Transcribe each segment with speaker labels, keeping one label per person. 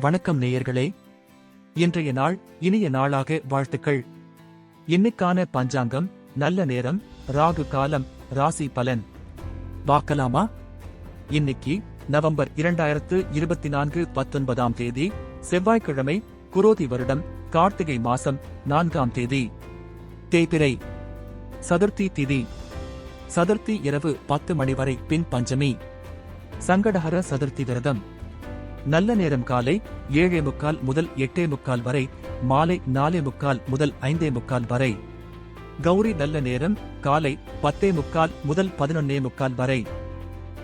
Speaker 1: வணக்கம் நேயர்களே. இன்றைய நாள் இனிய நாளாக வாழ்த்துக்கள். இன்னைக்கான பஞ்சாங்கம் நல்ல நேரம் ராகு காலம் ராசி பலன். பார்க்கலாமா? இன்னைக்கு நவம்பர் இரண்டாயிரத்து இருபத்தி நான்கு பத்தொன்பதாம் தேதி செவ்வாய்க்கிழமை குரோதி வருடம் கார்த்திகை மாசம் நான்காம் தேதி. தேய்பிரை. சதுர்த்தி திதி. சதுர்த்தி இரவு பத்து மணி வரை பின் பஞ்சமி. சங்கடஹர சதுர்த்தி விரதம். நல்ல நேரம் காலை ஏழே முக்கால் முதல் எட்டே முக்கால் வரை மாலை நாலே முக்கால் முதல் ஐந்தே முக்கால் வரை. கௌரி நல்ல நேரம் காலை பத்தே முக்கால் முதல் பதினொன்னே முக்கால் வரை.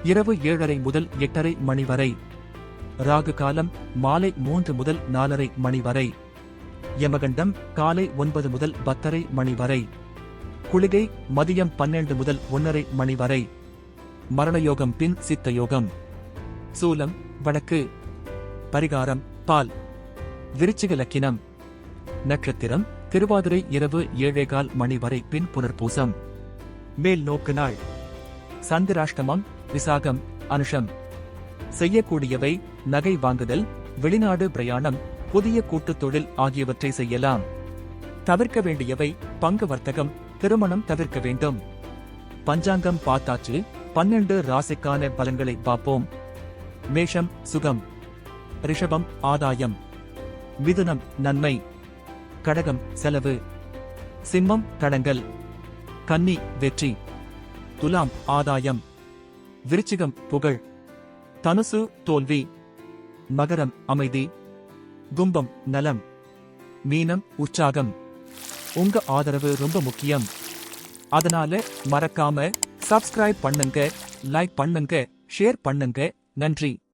Speaker 1: இரவு ஏழரை முதல் எட்டரை மணி வரை. ராகு காலம் மாலை மூன்று முதல் நாலரை மணி வரை. யமகண்டம் காலை ஒன்பது முதல் பத்தரை மணி வரை. குளிகை மதியம் பன்னெண்டு முதல் ஒன்னரை மணி வரை. மரணயோகம் பின் சித்த யோகம். சூலம் வடக்கு பரிகாரம் பால். விருச்சிக லக்கினம் நட்சத்திரம் திருவாதிரை இரவு ஏழேகால் மணி வரை பின் புனர்பூசம். மேல் நோக்கு நாள். சந்திராஷ்டமம் விசாகம் அனுஷம். செய்யக்கூடியவை நகை வாங்குதல் வெளிநாடு பிரயாணம் புதிய கூட்டுத் தொழில் ஆகியவற்றை செய்யலாம். தவிர்க்க வேண்டியவை பங்கு வர்த்தகம் திருமணம் தவிர்க்க வேண்டும். பஞ்சாங்கம் பார்த்தாச்சு பன்னெண்டு ராசிக்கான பலன்களை பார்ப்போம். மேஷம் சுகம். ரிஷபம் ஆதாயம் மிதுனம் நன்மை கடகம் செலவு சிம்மம் கடங்கள் கன்னி வெற்றி துலாம் ஆதாயம் விருச்சிகம் புகழ் தனுசு தோல்வி மகரம் அமைதி கும்பம் நலம் மீனம் உற்சாகம். உங்க ஆதரவு ரொம்ப முக்கியம். அதனால மறக்காம சப்ஸ்கிரைப் பண்ணுங்க லைக் பண்ணுங்க ஷேர் பண்ணுங்க. நன்றி.